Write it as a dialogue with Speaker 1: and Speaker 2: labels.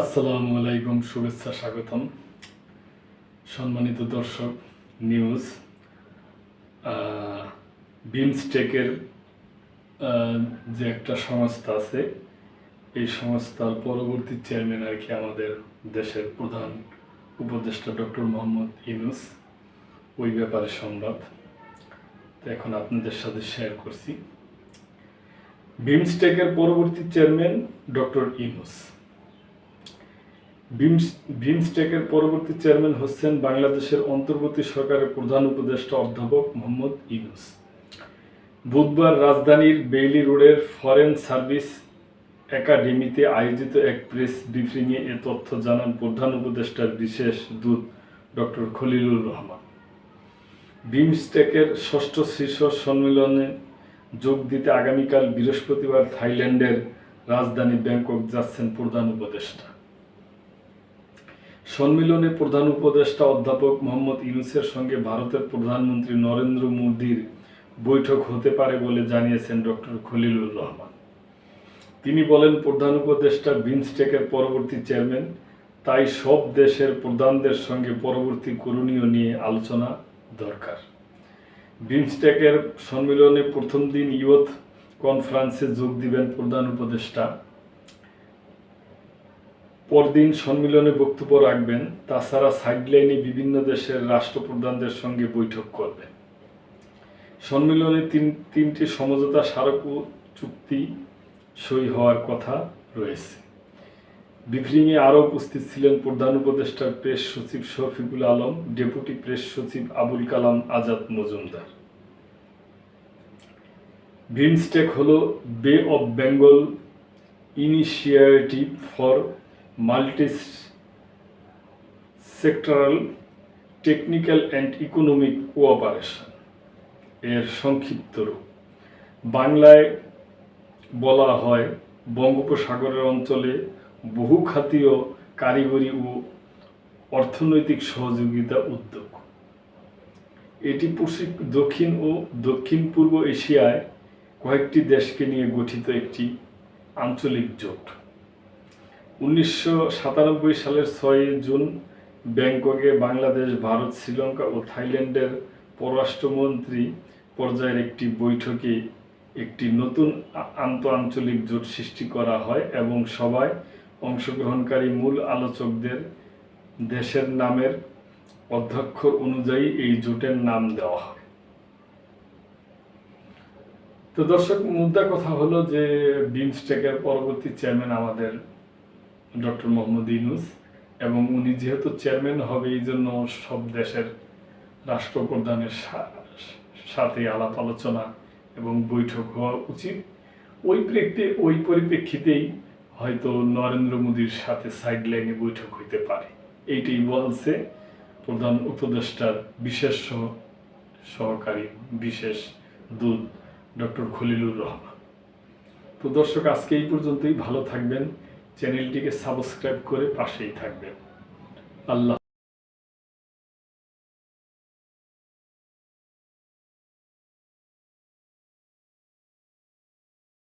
Speaker 1: আসসালামু আলাইকুম, শুভেচ্ছা, স্বাগতম। সম্মানিত দর্শক নিউজ বিমস্টেকের যে একটা সংস্থা আছে, এই সংস্থার পরবর্তী চেয়ারম্যান আর কি আমাদের দেশের প্রধান উপদেষ্টা ডক্টর মোহাম্মদ ইউনুস, ওই ব্যাপারে সংবাদ। তো এখন আপনাদের সাথে শেয়ার করছি। বিমস্টেকের পরবর্তী চেয়ারম্যান ডক্টর ইউনুস। বিমস- বিমস্টেকের পরবর্তী চেয়ারম্যান হচ্ছেন বাংলাদেশের অন্তর্বর্তী সরকারের প্রধান উপদেষ্টা অধ্যাপক মোহাম্মদ ইউনুস। বুধবার রাজধানীর বেইলি রোডের ফরেন সার্ভিস একাডেমিতে আয়োজিত এক প্রেস ব্রিফিংয়ে এ তথ্য জানান প্রধান উপদেষ্টার বিশেষ দূত ডক্টর খলিলুর রহমান। বিমস্টেকের ষষ্ঠ শীর্ষ সম্মেলনে যোগ দিতে আগামীকাল বৃহস্পতিবার থাইল্যান্ডের রাজধানী ব্যাংকক যাচ্ছেন প্রধান উপদেষ্টা। সম্মেলনে প্রধান উপদেষ্টা অধ্যাপক মোহাম্মদ ইউনুসের সঙ্গে ভারতের প্রধানমন্ত্রী নরেন্দ্র মোদীর বৈঠক হতে পারে বলে জানিয়েছেন ডক্টর খলিলুর রহমান। তিনি বলেন, প্রধান উপদেষ্টা বিমস্টেকের পরবর্তী চেয়ারম্যান, তাই সব দেশের প্রধানদের সঙ্গে পরবর্তী করণীয় নিয়ে আলোচনা দরকার। বিমস্টেকের সম্মেলনে প্রথম দিন ইয়ুথ কনফারেন্সে যোগ দিবেন প্রধান উপদেষ্টা। পরদিন সম্মেলনে বক্তব্য রাখবেন, তাছাড়া সাইডলাইনে বিভিন্ন দেশের রাষ্ট্রপ্রধানদের সঙ্গে বৈঠক করবেন। সম্মেলনে তিন, তিনটি সমঝোতা স্মারক চুক্তি সই হওয়ার কথা রয়েছে। ব্রিফিংয়ে আরও উপস্থিত ছিলেন প্রধান উপদেষ্টার প্রেস সচিব শফিকুল আলম, ডেপুটি প্রেস সচিব আবুল কালাম আজাদ মজুমদার। বিমস্টেক হল Bay of Bengal initiative for multi sectoral technical and economic cooperation এর সংক্ষিপ্ত রূপ। বাংলায় বলা হয় বঙ্গোপসাগরের অঞ্চলে বহুখাতীয় কারিগরি ও অর্থনৈতিক সহযোগিতা উদ্যোগ। এটি পশ্চিম, দক্ষিণ ও দক্ষিণ পূর্ব এশিয়ায় কয়েকটি দেশকে নিয়ে গঠিত একটি আঞ্চলিক জোট। উনিশশো সাতানব্বই সালের ছয়ই জুন ব্যাংককে বাংলাদেশ, ভারত, শ্রীলঙ্কা ও থাইল্যান্ডের পররাষ্ট্রমন্ত্রী পর্যায়ের একটি বৈঠকে একটি নতুন আন্তঃ আঞ্চলিক জোট সৃষ্টি করা হয় এবং সবাই অংশগ্রহণকারী মূল আলোচকদের দেশের নামের অধ্যক্ষর অনুযায়ী এই জোটের নাম দেওয়া হয়। তো দর্শক মুদ্রা কথা হলো যে বিমস্টেকের পরবর্তী চেয়ারম্যান আমাদের ডক্টর মোহাম্মদ ইউনুস, এবং উনি যেহেতু চেয়ারম্যান হবে, এই জন্য সব দেশের রাষ্ট্রপ্রধানের সাথে আলাপ আলোচনা এবং বৈঠক হওয়া উচিত। ওই প্রেক্ষে ওই পরিপ্রেক্ষিতেই হয়তো নরেন্দ্র মোদীর সাথে সাইডলাইনে বৈঠক হইতে পারে। এইটাই বলছে প্রধান উপদেষ্টার বিশেষ সহ- সহকারী বিশেষ দূত ডক্টর খলিলুর রহমান। তো দর্শক, আজকে এই পর্যন্তই। ভালো থাকবেন। চ্যানেলটিকে সাবস্ক্রাইব করে পাশেই থাকবেন। আল্লাহ